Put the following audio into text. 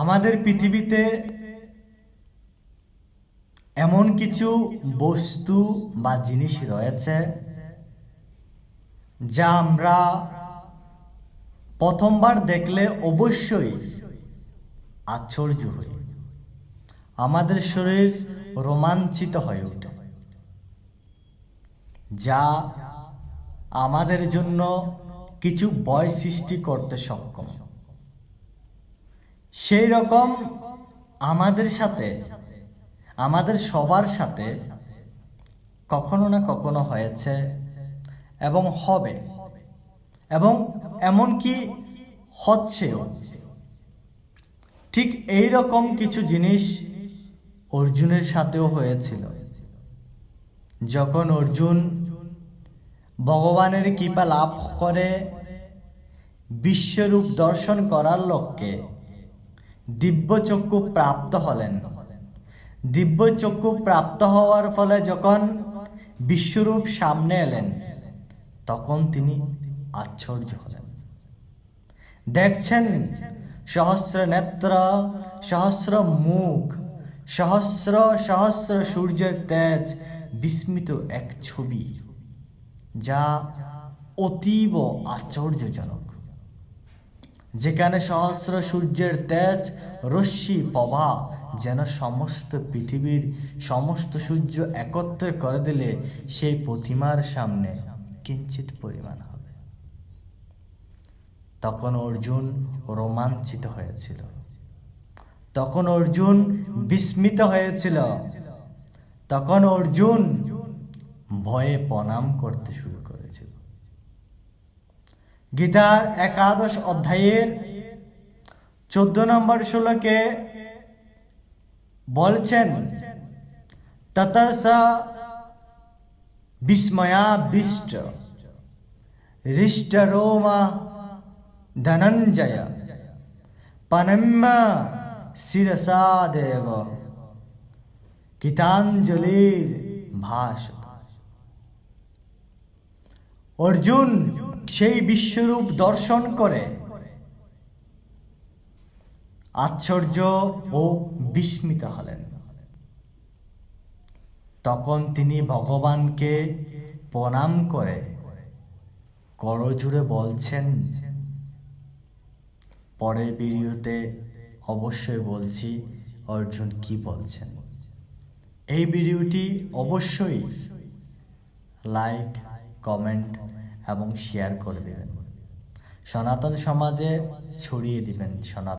আমাদের পৃথিবীতে এমন কিছু বস্তু বা জিনিস রয়েছে যা আমরা প্রথমবার দেখলে অবশ্যই আশ্চর্য হই। আমাদের শরীর রোমাঞ্চিত হয়ে ওঠে, যা আমাদের জন্য কিছু বয় সৃষ্টি করতে সক্ষম। সেই রকম আমাদের সাথে, আমাদের সবার সাথে কখনো না কখনো হয়েছে এবং হবে এবং এমনকি হচ্ছেও। ঠিক এই রকম কিছু জিনিস অর্জুনের সাথেও হয়েছিল। যখন অর্জুন ভগবানের কৃপা লাভ করে, বিশ্বরূপ দর্শন করার লক্ষ্যে দিব্যচক্ষু প্রাপ্ত হলেন। দিব্যচক্ষু প্রাপ্ত হওয়ার ফলে যখন বিশ্বরূপ সামনে এলেন, তখন তিনি আশ্চর্য হলেন। দেখছেন সহস্র নেত্র, সহস্র মুখ, সহস্র সহস্র সূর্যের তেজ বিস্মিত এক ছবি, যা অতীব আশ্চর্যজনক। যেখানে সহস্র সূর্যের তেজ, রশ্মি প্রভা যেন সমস্ত পৃথিবীর সমস্ত সূর্য একত্রে করে দিলে সেই প্রতিমার সামনে কিঞ্চিত পরিমাণ হবে। তখন অর্জুন রোমাঞ্চিত হয়েছিল। তখন অর্জুন বিস্মিত হয়েছিল। তখন অর্জুন ভয়ে প্রণাম করতে শুরু করেছিল। গীতার একাদশ অধ্যায়ের চোদ্দ নম্বর শ্লোকে বলছেন, ততসা বিস্ময়াবিষ্ট হৃষ্টরোমা ধনঞ্জয় পনম্য শিরসা দেব, গীতাঞ্জলির ভাষ অর্জুন সেই বিশ্বরূপ দর্শন করে। আশ্চর্য ও বিস্মিত হলেন। তখন তিনি ভগবানকে প্রণাম করে করজুড়ে বলছেন, পরের ভিডিওতে অবশ্যই বলছি, অর্জুন কি বলছেন? এই ভিডিওটি অবশ্যই লাইক, কমেন্ট এবং শেয়ার করে দেবেন। সনাতন সমাজে ছড়িয়ে দিবেন সনাতন